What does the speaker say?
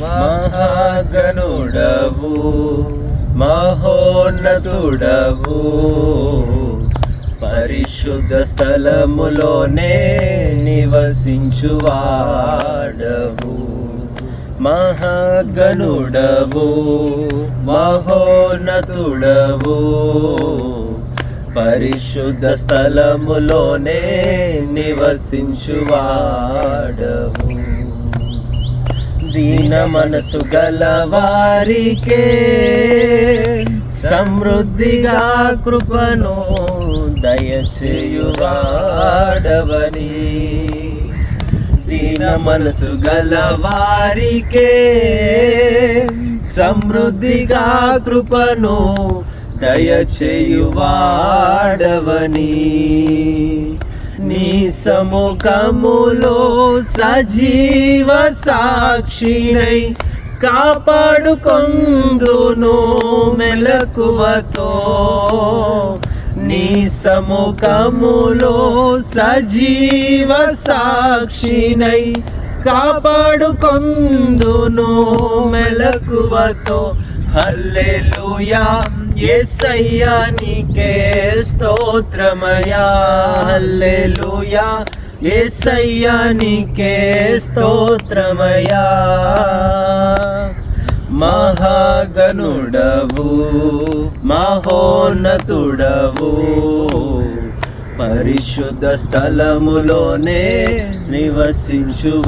మహాగణుడవు మహోన్నతుడవు. పరిశుద్ధ స్థలములోనే నివసించువాడవు. మహాగణుడవు మహోన్నతుడవు. పరిశుద్ధ స్థలములోనే నివసించువాడు దీన మనసు గల వారికే సమృద్ధిగా కృపను దయచేయువాడవని. దీన మనసు గల వారికే సమృద్ధిగా కృపను దయచేయువాడవని. సముఖములో సజీవ సాక్షినై కాపాడుకొందును మెలకువతో. నీ సముఖములో సజీవ సాక్షినై కాపాడుకొందును మెలకువతో. హల్లెలూయా యేసయ్యా నీకే. స్తోత్రమయా హల్లెలూయా. యేసయ్యా నీకే స్తోత్రమయా మహాగనుడవు మహోన్నతుడవు. పరిశుద్ధ స్థలములోనే నివసించువాడవు.